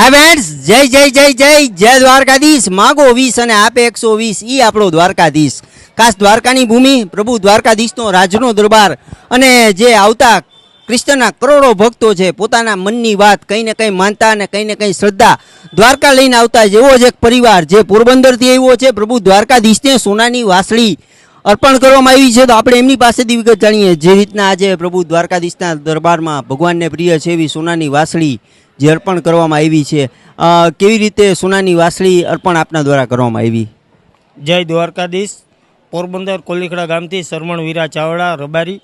હા ફ્રેન્ડ્સ જય જય જય જય જય દ્વારકાધીશ. માગો વીસ અને આપે એકસો વીસ. ઈ આપણો દ્વારકાધીશ. ખાસ દ્વારકાની ભૂમિ પ્રભુ દ્વારકાધીશનો રાજનો દરબાર. અને જે આવતા કૃષ્ણના કરોડો ભક્તો છે, પોતાના મનની વાત કંઈ ને કંઈ માનતા અને કંઈ ને કંઈ શ્રદ્ધા દ્વારકા લઈને આવતા જેવો જ એક પરિવાર જે પોરબંદરથી આવ્યો છે, પ્રભુ દ્વારકાધીશને સોનાની વાસળી અર્પણ કરવામાં આવી છે. તો આપણે એમની પાસેથી વિગત જાણીએ. જે રીતના આજે પ્રભુ દ્વારકાધીશના દરબારમાં ભગવાનને પ્રિય છે એવી સોનાની વાસળી જે અર્પણ કરવામાં આવી છે. કેવી રીતે સોનાની વાસળી અર્પણ આપના દ્વારા કરવામાં આવી? જય દ્વારકાધીશ. પોરબંદર કોલીખડા ગામથી શરમણ વીરા ચાવડા રબારી.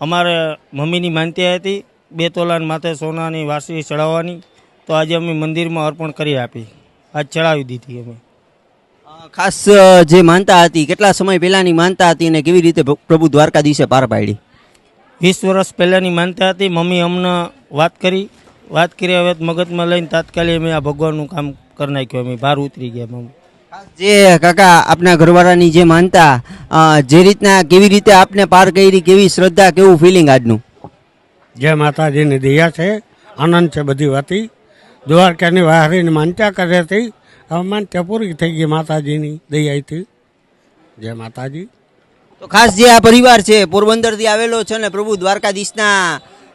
અમારે મમ્મીની માનતી હતી બે તોલાન માથે સોનાની વાસળી ચડાવવાની. તો આજે અમે મંદિરમાં અર્પણ કરી આપી. આજ ચડાવી દીધી અમે. ખાસ જે માનતા હતી કેટલા સમય પહેલાંની માનતા હતી અને કેવી રીતે પ્ર- પ્રભુ દ્વારકાધીશે પાર પાડી? વીસ વર્ષ પહેલાંની માનતા હતી મમ્મી અમને વાત કરી. વાત કરી હવે મગજમાં લઈને તાત્કાલિક અમે આ ભગવાનનું કામ કરી નાખ્યું. અમે બહાર ઉતરી ગયા જે કાકા આપના ઘરવાળાની જે માનતા જે રીતના કેવી રીતે આપને પાર કરી કેવી શ્રદ્ધા કેવું ફિલિંગ આજનું? જય માતાજીની દયા છે આનંદ છે બધી વાતી. દ્વારકાની વાહરીની માનતા કરે હતી હવે માનતા પૂરી થઈ ગઈ માતાજીની દયાથી. જય માતાજી. તો ખાસ જે આ પરિવાર છે પોરબંદરથી આવેલો છે ને પ્રભુ દ્વારકાધીશના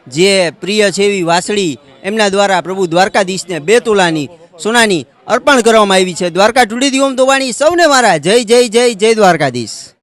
જે પ્રિય છે એવી વાસળી એમના દ્વારા પ્રભુ દ્વારકાધીશને બે તુલાની સોનાની અર્પણ કરવામાં આવી છે. દ્વારકા ટુડી ઓમ તોવાણી સૌને મારા જય જય જય જય દ્વારકાધીશ.